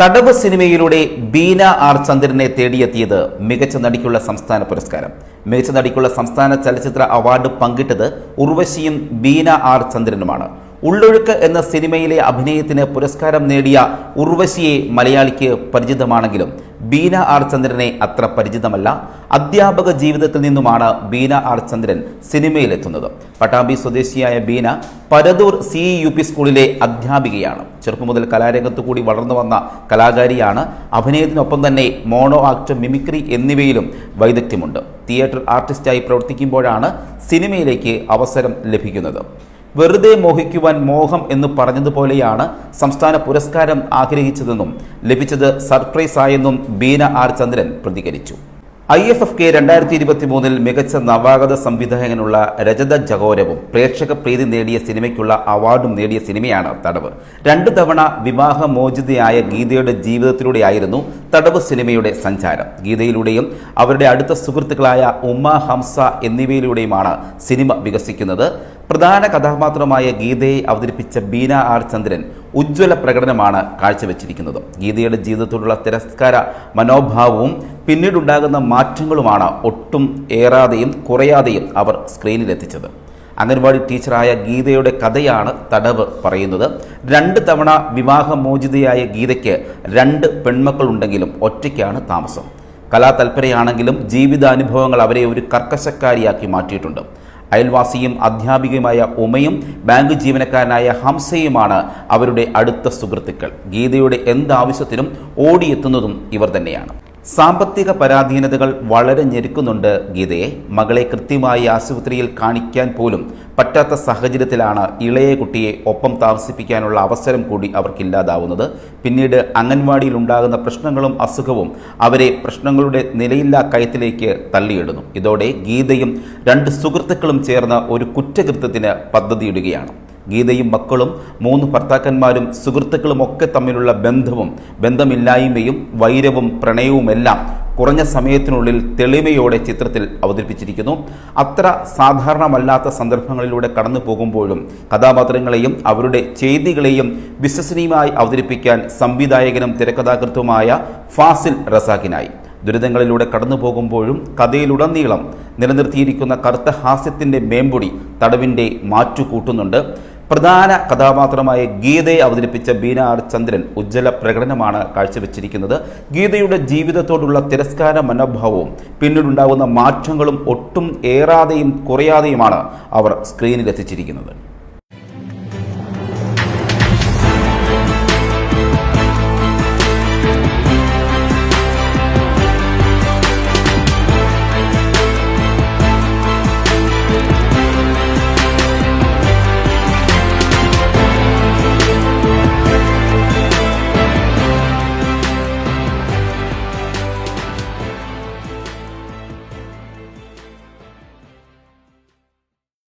തടവ് സിനിമയിലൂടെ ബീന ആർ ചന്ദ്രനെ തേടിയെത്തിയത് മികച്ച നടിക്കുള്ള സംസ്ഥാന പുരസ്കാരം. മികച്ച നടിക്കുള്ള സംസ്ഥാന ചലച്ചിത്ര അവാർഡ് പങ്കിട്ടത് ഉർവശിയും ബീന ആർ ചന്ദ്രനുമാണ്. ഉള്ളൊഴുക്ക് എന്ന സിനിമയിലെ അഭിനയത്തിന് പുരസ്കാരം നേടിയ ഉർവശിയെ മലയാളിക്ക് പരിചിതമാണെങ്കിലും ബീന ആർ ചന്ദ്രനെ അത്ര പരിചിതമല്ല. അധ്യാപക ജീവിതത്തിൽ നിന്നുമാണ് ബീന ആർ ചന്ദ്രൻ സിനിമയിലെത്തുന്നത്. പട്ടാമ്പി സ്വദേശിയായ Beena Paradur C U P സ്കൂളിലെ അധ്യാപികയാണ്. ചെറുപ്പം മുതൽ കലാരംഗത്തു കൂടി വളർന്നു വന്ന കലാകാരിയാണ്. അഭിനയത്തിനൊപ്പം തന്നെ മോണോ ആക്ട് മിമിക്രി എന്നിവയിലും വൈദഗ്ധ്യമുണ്ട്. തിയേറ്റർ ആർട്ടിസ്റ്റായി പ്രവർത്തിക്കുമ്പോഴാണ് സിനിമയിലേക്ക് അവസരം ലഭിക്കുന്നത്. വെറുതെ മോഹിക്കുവാൻ മോഹം എന്ന് പറഞ്ഞതുപോലെയാണ് സംസ്ഥാന പുരസ്കാരം ആഗ്രഹിച്ചതെന്നും ലഭിച്ചത് സർപ്രൈസ് ആയെന്നും ബീന ആർ ചന്ദ്രൻ പ്രതികരിച്ചു. ഐ എഫ് എഫ് കെ രണ്ടായിരത്തി ഇരുപത്തി മൂന്നിൽ മികച്ച നവാഗത സംവിധായകനുള്ള രജത ജഗോരവും പ്രേക്ഷക പ്രീതി നേടിയ സിനിമയ്ക്കുള്ള അവാർഡും നേടിയ സിനിമയാണ് തടവ്. രണ്ടു തവണ വിവാഹമോചിതയായ ഗീതയുടെ ജീവിതത്തിലൂടെയായിരുന്നു തടവ് സിനിമയുടെ സഞ്ചാരം. ഗീതയിലൂടെയും അവരുടെ അടുത്ത സുഹൃത്തുക്കളായ ഉമ്മ ഹംസ എന്നിവയിലൂടെയുമാണ് സിനിമ വികസിക്കുന്നത്. പ്രധാന കഥാപാത്രമായ ഗീതയെ അവതരിപ്പിച്ച ബീന ആർ ചന്ദ്രൻ ഉജ്ജ്വല പ്രകടനമാണ് കാഴ്ചവെച്ചിരിക്കുന്നത്. ഗീതയുടെ ജീവിതത്തോടുള്ള തിരസ്കാര മനോഭാവവും പിന്നീടുണ്ടാകുന്ന മാറ്റങ്ങളുമാണ് ഒട്ടും ഏറാതെയും കുറയാതെയും അവർ സ്ക്രീനിലെത്തിച്ചത്. അംഗൻവാടി ടീച്ചറായ ഗീതയുടെ കഥയാണ് തടവ് പറയുന്നത്. രണ്ട് തവണ വിവാഹമോചിതയായ ഗീതയ്ക്ക് രണ്ട് പെൺമക്കളുണ്ടെങ്കിലും ഒറ്റയ്ക്കാണ് താമസം. കലാതൽപരയാണെങ്കിലും ജീവിതാനുഭവങ്ങൾ അവരെ ഒരു കർക്കശക്കാരിയാക്കി മാറ്റിയിട്ടുണ്ട്. അയൽവാസിയും അധ്യാപികയുമായ ഉമയും ബാങ്ക് ജീവനക്കാരനായ ഹംസയുമാണ് അവരുടെ അടുത്ത സുഹൃത്തുക്കൾ. ഗീതയുടെ എന്താവശ്യത്തിനും ഓടിയെത്തുന്നതും ഇവർ തന്നെയാണ്. സാമ്പത്തിക പരാധീനതകൾ വളരെ ഞെരുക്കുന്നുണ്ട് ഗീതയെ. മകളെ കൃത്യമായി ആശുപത്രിയിൽ കാണിക്കാൻ പോലും പറ്റാത്ത സാഹചര്യത്തിലാണ് ഇളയ കുട്ടിയെ ഒപ്പം താമസിപ്പിക്കാനുള്ള അവസരം കൂടി അവർക്കില്ലാതാവുന്നത് പിന്നീട് അംഗൻവാടിയിൽ ഉണ്ടാകുന്ന പ്രശ്നങ്ങളും അസുഖവും അവരെ പ്രശ്നങ്ങളുടെ നിലയില്ലാ കയത്തിലേക്ക് തള്ളിയിടുന്നു. ഇതോടെ ഗീതയും രണ്ട് സുഹൃത്തുക്കളും ചേർന്ന് ഒരു കുറ്റകൃത്യത്തിന് പദ്ധതിയിടുകയാണ്. ഗീതയും മക്കളും മൂന്ന് ഭർത്താക്കന്മാരും സുഹൃത്തുക്കളും ഒക്കെ തമ്മിലുള്ള ബന്ധവും ബന്ധമില്ലായ്മയും വൈരവും പ്രണയവുമെല്ലാം കുറഞ്ഞ സമയത്തിനുള്ളിൽ തെളിമയോടെ ചിത്രത്തിൽ അവതരിപ്പിച്ചിരിക്കുന്നു. അത്ര സാധാരണമല്ലാത്ത സന്ദർഭങ്ങളിലൂടെ കടന്നു പോകുമ്പോഴും കഥാപാത്രങ്ങളെയും അവരുടെ ചെയ്തികളെയും വിശ്വസനീയമായി അവതരിപ്പിക്കാൻ സംവിധായകനും തിരക്കഥാകൃത്തുമായ ഫാസിൽ റസാഖിനായി. ദുരിതങ്ങളിലൂടെ കടന്നു പോകുമ്പോഴും കഥയിലുടനീളം നിലനിർത്തിയിരിക്കുന്ന കറുത്ത ഹാസ്യത്തിന്റെ മേമ്പൊടി തടവിന്റെ മാറ്റു കൂട്ടുന്നുണ്ട് പ്രധാന കഥാപാത്രമായ ഗീതയെ അവതരിപ്പിച്ച ബീനാർ ചന്ദ്രൻ ഉജ്ജ്വല പ്രകടനമാണ് കാഴ്ചവെച്ചിരിക്കുന്നത്. ഗീതയുടെ ജീവിതത്തോടുള്ള തിരസ്കാര മനോഭാവവും പിന്നീടുണ്ടാകുന്ന മാറ്റങ്ങളും ഒട്ടും ഏറാതെയും കുറയാതെയുമാണ് അവർ സ്ക്രീനിലെത്തിച്ചിരിക്കുന്നത്.